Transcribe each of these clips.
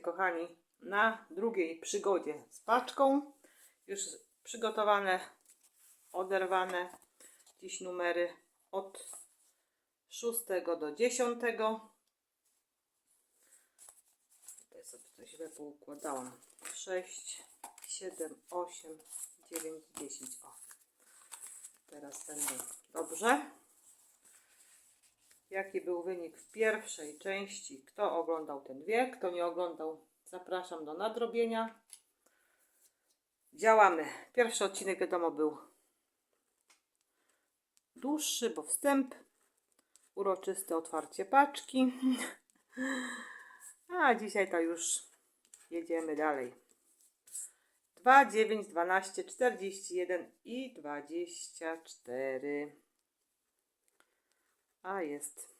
kochani, na drugiej przygodzie z paczką. Już przygotowane, oderwane dziś numery od 6 do 10. Tutaj sobie to źle poukładałam. 6, 7, 8, 9, 10. O. Teraz będą dobrze. Jaki był wynik w pierwszej części? Kto oglądał ten wie, kto nie oglądał, zapraszam do nadrobienia. Działamy. Pierwszy odcinek, wiadomo, był dłuższy, bo wstęp, uroczyste otwarcie paczki. A dzisiaj to już jedziemy dalej. 2, 9, 12, 41 i 24 a jest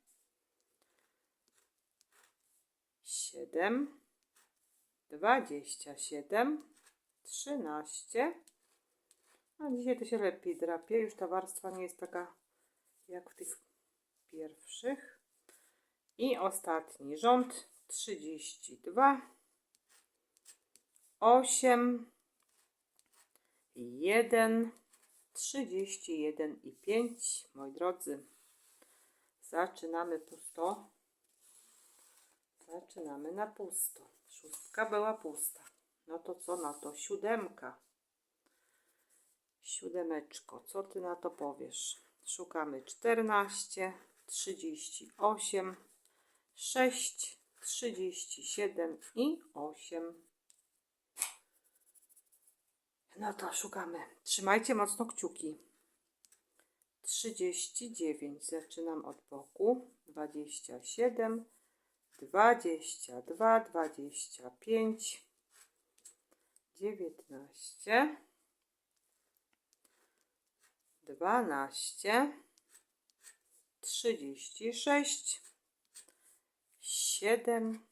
siedem, dwadzieścia siedem, trzynaście. A dzisiaj to się lepiej drapie. Już ta warstwa nie jest taka jak w tych pierwszych. I ostatni rząd trzydzieści dwa, osiem, jeden, trzydzieści jeden i pięć. Moi drodzy, zaczynamy pusto. Zaczynamy na pusto. Szóstka była pusta. No to co na to? Siódemka. Siódemeczko, co ty na to powiesz? Szukamy 14, 38, 6, 37 i 8. No to szukamy. Trzymajcie mocno kciuki. 39. Zaczynam od boku. 27, dwadzieścia dwa, dwadzieścia pięć, dziewiętnaście, dwanaście, trzydzieści sześć, siedem,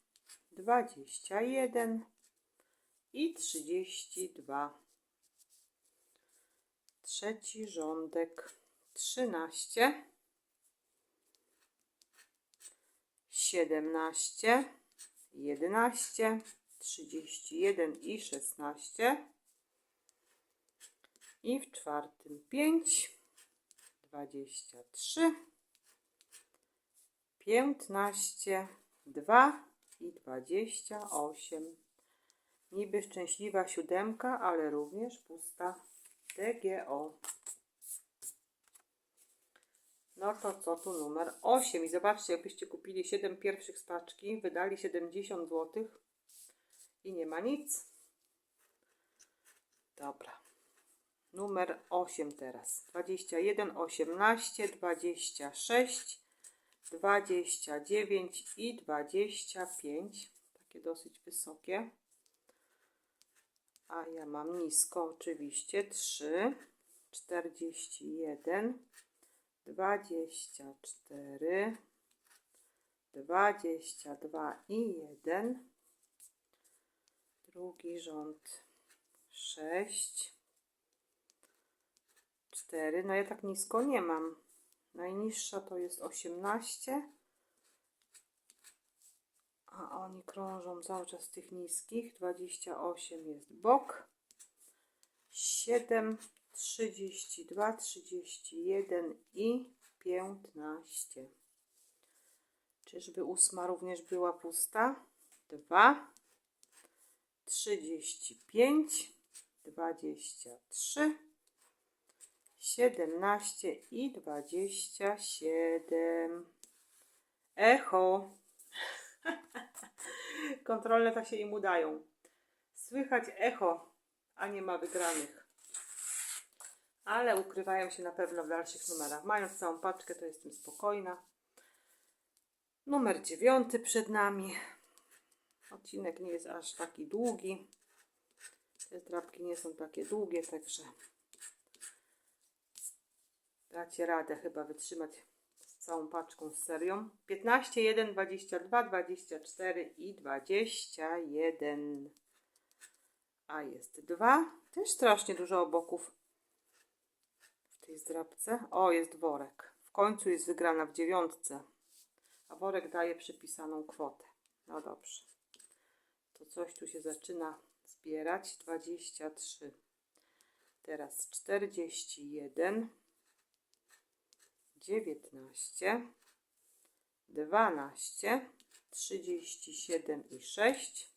dwadzieścia jeden i trzydzieści dwa. Trzeci rządek trzynaście. Siedemnaście, jedenaście, trzydzieści jeden i szesnaście. I w czwartym pięć, dwadzieścia trzy, piętnaście, dwa i dwadzieścia osiem. Niby szczęśliwa siódemka, ale również pusta DGO. No to co tu numer 8? I zobaczcie, jakbyście kupili 7 pierwszych z paczki, wydali 70 zł i nie ma nic. Dobra. Numer 8 teraz. 21, 18, 26, 29 i 25. Takie dosyć wysokie. A ja mam nisko oczywiście 3, 41, dwadzieścia cztery, dwadzieścia dwa i jeden. Drugi rząd sześć, cztery. No ja tak nisko nie mam. Najniższa to jest osiemnaście, a oni krążą cały czas tych niskich. Dwadzieścia osiem jest bok. Siedem, 32, 31 i 15. Czyżby ósma również była pusta? 2, 35, 23, 17 i 27. Echo. Kontrolne tak się im udają. Słychać echo, a nie ma wygranych ale ukrywają się na pewno w dalszych numerach. Mając całą paczkę, to jestem spokojna. Numer dziewiąty przed nami. Odcinek nie jest aż taki długi. Te zdrabki nie są takie długie, także dacie radę chyba wytrzymać z całą paczką z serią. 15, 1, 22, 24 i 21. A jest dwa. Też strasznie dużo oboków zdrabce. O, jest worek. W końcu jest wygrana w dziewiątce. A worek daje przypisaną kwotę. No dobrze. To coś tu się zaczyna zbierać. 23. Teraz 41. 19. 12. 37 i 6.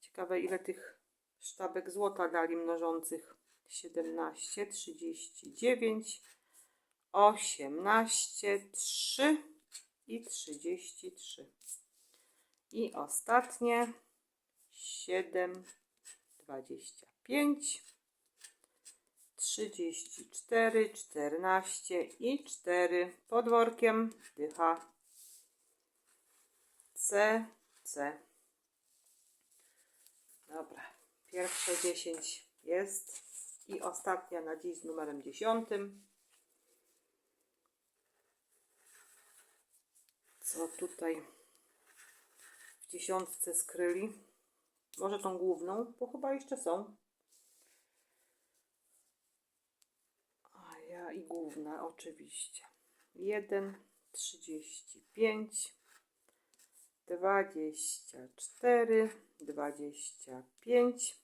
Ciekawe ile tych sztabek złota dali mnożących. 17, 39, 18, 3 i 33. I ostatnie 7, 25, 34, 14 i 4 pod workiem dycha C, C. Dobra, pierwsze 10 jest i ostatnia na dziś z numerem 10. Co tutaj w dziesiątce skryli? Może tą główną, bo chyba jeszcze są. A ja i główna oczywiście. 1, 35, 24, 25,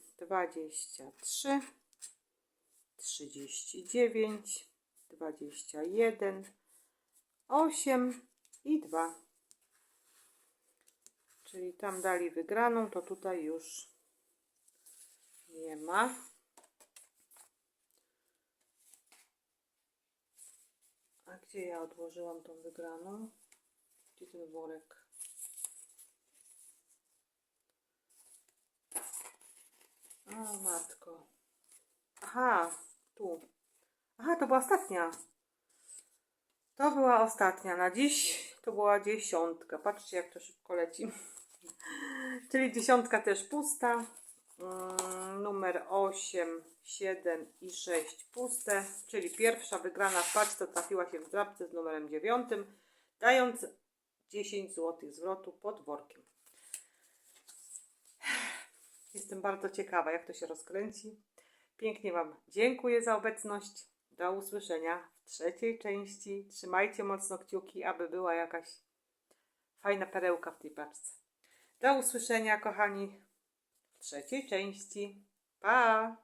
23, 39, 21, 8 i 2. Czyli tam dali wygraną, to tutaj już nie ma. A gdzie ja odłożyłam tą wygraną? Gdzie ten? O matko. Aha, tu. Aha, to była ostatnia. To była ostatnia na dziś. To była dziesiątka. Patrzcie, jak to szybko leci. Czyli dziesiątka też pusta. Mm, Numer 8, 7 i 6 puste. Czyli pierwsza wygrana w paczce trafiła się w drapce z numerem 9, dając 10 zł zwrotu pod workiem. Jestem bardzo ciekawa, jak to się rozkręci. Pięknie Wam dziękuję za obecność. Do usłyszenia w trzeciej części. Trzymajcie mocno kciuki, aby była jakaś fajna perełka w tej paczce. Do usłyszenia, kochani, w trzeciej części. Pa!